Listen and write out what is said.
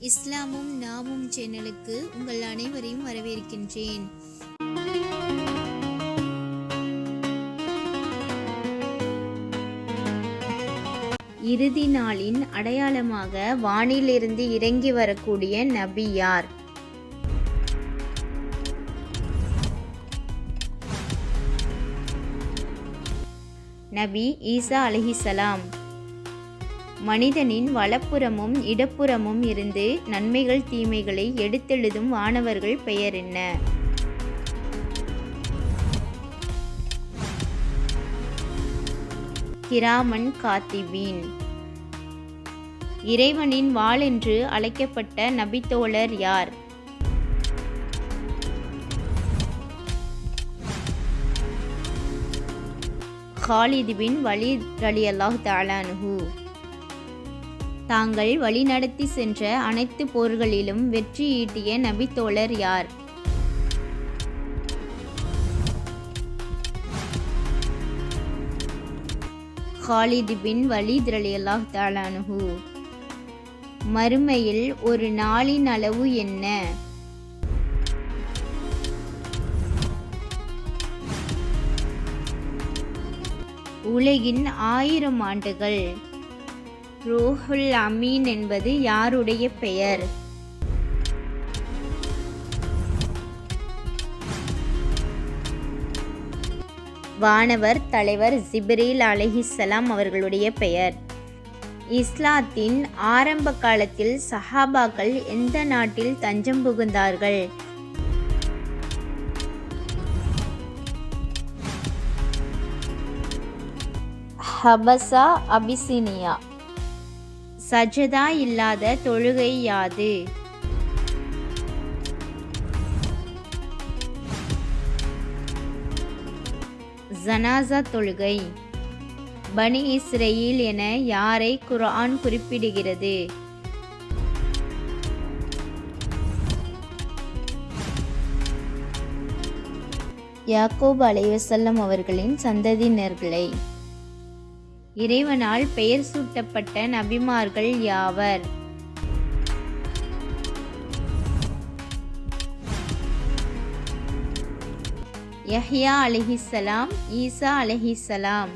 இஸ்லாமும் நாமும் சேனலுக்கு உங்கள் அனைவரையும் வரவேற்கின்றேன். இறுதி நாளின் அடையாளமாக வானிலிருந்து இறங்கி வரக்கூடிய நபி நபி ஈசா அலிஹிசலாம் மனிதனின் வலப்புறமும் இடப்புறமும் இருந்து நன்மைகள் தீமைகளை எடுத்தெழுதும் வானவர்கள் பெயர் என்ன? கிராமன் காத்திபீன். இறைவனின் வாள் என்று அழைக்கப்பட்ட நபித்தோழர் யார்? ஹாலித் பின் வலீத் அலி அல்லாஹ் தாலானுஹு தாங்கள் வழிநடத்தி சென்ற அனைத்து போர்களிலும் வெற்றி ஈட்டிய நபித்தோழர் யார்? ஹாலித் பின் வலீத் அலி அல்லாஹ் தாலானுஹு மறுமையில் ஒரு நாளின் அளவு என்ன? உலகின் ஆயிரம் ஆண்டுகள். ரோஹுல் அமீன் என்பது யாருடைய பெயர்? வானவர் தலைவர் ஜிப்ரீல் அலைஹிஸ்ஸலாம் அவர்களுடைய பெயர். இஸ்லாத்தின் ஆரம்ப காலத்தில் சஹாபாக்கள் எந்த நாட்டில் தஞ்சம் புகுந்தார்கள்? ஹபசா அபிசினியா. சஜதா இல்லாத தொழுகை யாது? ஜனாசா தொழுகை. பனி இஸ்ரேல் என யாரை குர்ஆன் குறிப்பிடுகிறது? யாக்கோப் அலைவசல்லம் அவர்களின் சந்ததியினர்களை. இறைவனால் பெயர் சூட்டப்பட்ட நபிமார்கள் யாவர்? யஹ்யா அலிஹிசலாம் ஈசா அலிஹிசலாம்